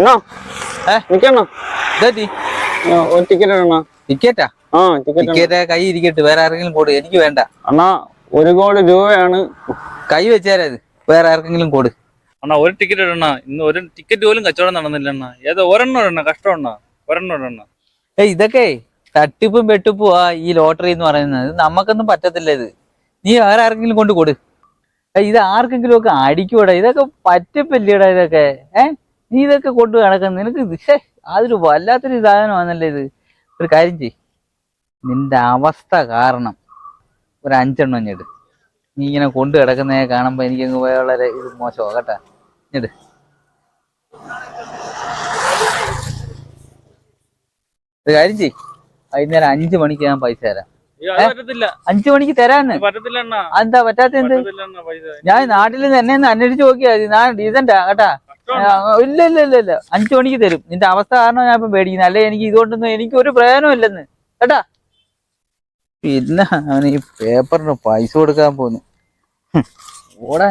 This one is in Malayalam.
അണ്ണാ ഏ? ഇതെത്തി ഒരു ടിക്കറ്റ് അണ്ണാ ടിക്കറ്റാ ആ? ടിക്കറ്റ് കൈ ഇരിക്കട്ടെ വേറെ ആരെങ്കിലും കൊടു. എനിക്ക് വേണ്ട. അണ്ണാ ഒരു കോടി രൂപയാണ്. കൈ വെച്ചാലത് വേറെ ആർക്കെങ്കിലും കൊടു. അണ്ണാ ഒരു ടിക്കറ്റ് ഇടണ. ഇന്ന് ഒരു ടിക്കറ്റ് പോലും കച്ചവടം നടന്നില്ല അണ്ണാ. ഏതോ ഒരെണ്ണം ഇടണ. കഷ്ടം അണ്ണാ. ഒരെണ്ണം ഇടണ. ഏയ് ഇതൊക്കെ തട്ടിപ്പും വെട്ടിപ്പും ആ ഈ ലോട്ടറി എന്ന് പറയുന്നത്. നമുക്കൊന്നും പറ്റത്തില്ല ഇത്. നീ വേറെ ആർക്കെങ്കിലും കൊണ്ട് കൊടു. ഇത് ആർക്കെങ്കിലും ഒക്കെ അടിക്കൂടാ. ഇതൊക്കെ പറ്റപ്പില്ലേടാ ഇതൊക്കെ. ഏ? നീ ഇതൊക്കെ കൊണ്ട് നടക്കുന്ന നിനക്ക് ശ്ശേ, അതൊരു വല്ലാത്തൊരു സാധനമാണല്ലേ ഇത്. ഒരു കാര്യം ചെയ് നിന്റെ അവസ്ഥ കാരണം ഒരു അഞ്ചെണ്ണം ഞെട് നീ ഇങ്ങനെ കൊണ്ട് കിടക്കുന്നതിനെ കാണുമ്പോ എനിക്ക് വളരെ ഇത് മോശമാ കേട്ടാ? ഞെട് ഒരു കാര്യം ചെയ് വൈകുന്നേരം അഞ്ചു മണിക്ക് ഞാൻ പൈസ തരാം. അഞ്ചു മണിക്ക് തരാന്ന്. എന്താ? പറ്റാത്ത എന്ത് ഞാൻ നാട്ടിൽ നിന്ന് എന്നെ ഒന്ന് അന്വേഷിച്ച് നോക്കിയാ ഞാൻ ഡീസന്റാ കേട്ടാ? ഇല്ല ഇല്ല ഇല്ല ഇല്ല അഞ്ചു മണിക്ക് തരും. നിന്റെ അവസ്ഥ കാരണം ഞാൻ ഇപ്പൊ പേടിക്കുന്നത് അല്ലെ എനിക്ക് ഇതുകൊണ്ടൊന്നും എനിക്ക് ഒരു പ്രയോജനം ഇല്ലെന്ന്. കേട്ടാ? പിന്നെ അവന് ഈ പേപ്പറിന് പൈസ കൊടുക്കാൻ പോന്നു. ഓടാ